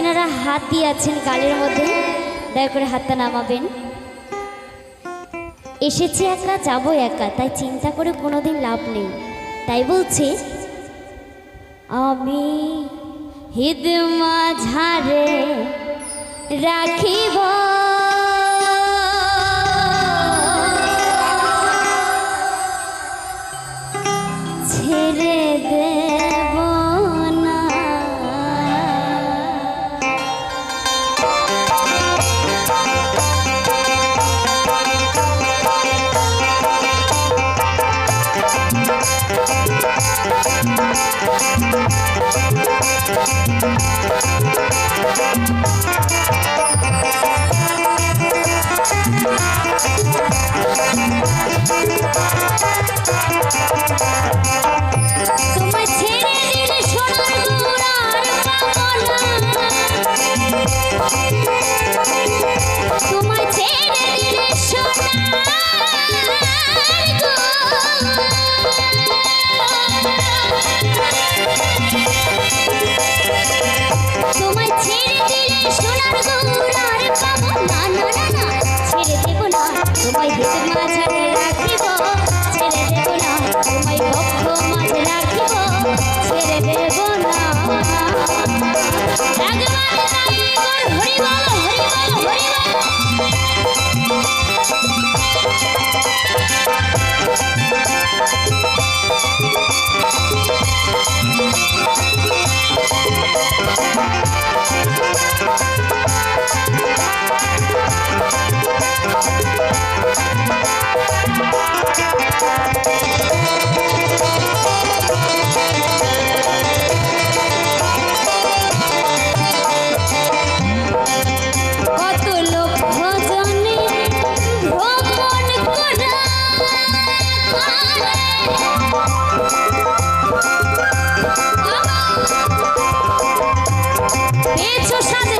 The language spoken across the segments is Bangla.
যেনারা হাত দিয়ে আছেন গালের মধ্যে। দয়া করে হাতটা নামাবেন। এসেছি একা, যাব একা। তাই চিন্তা করে কোনোদিন লাভ নেই। তাই বলছে, আমি হিদ মাঝারে রাখিব। ছেড়ে দে। Thank I is it my turn? sabes.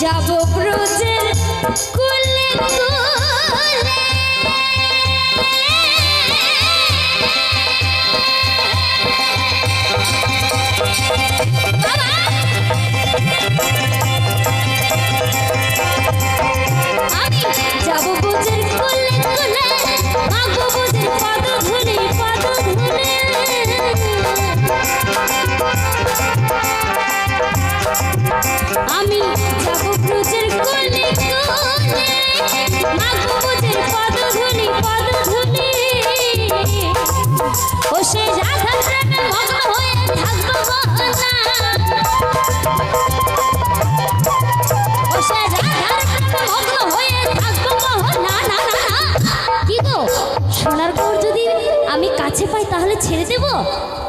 যাব ব্রজের কুলে কুলে। আমি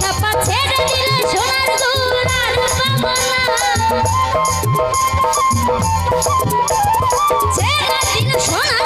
চাপা ছেড়ে সোনার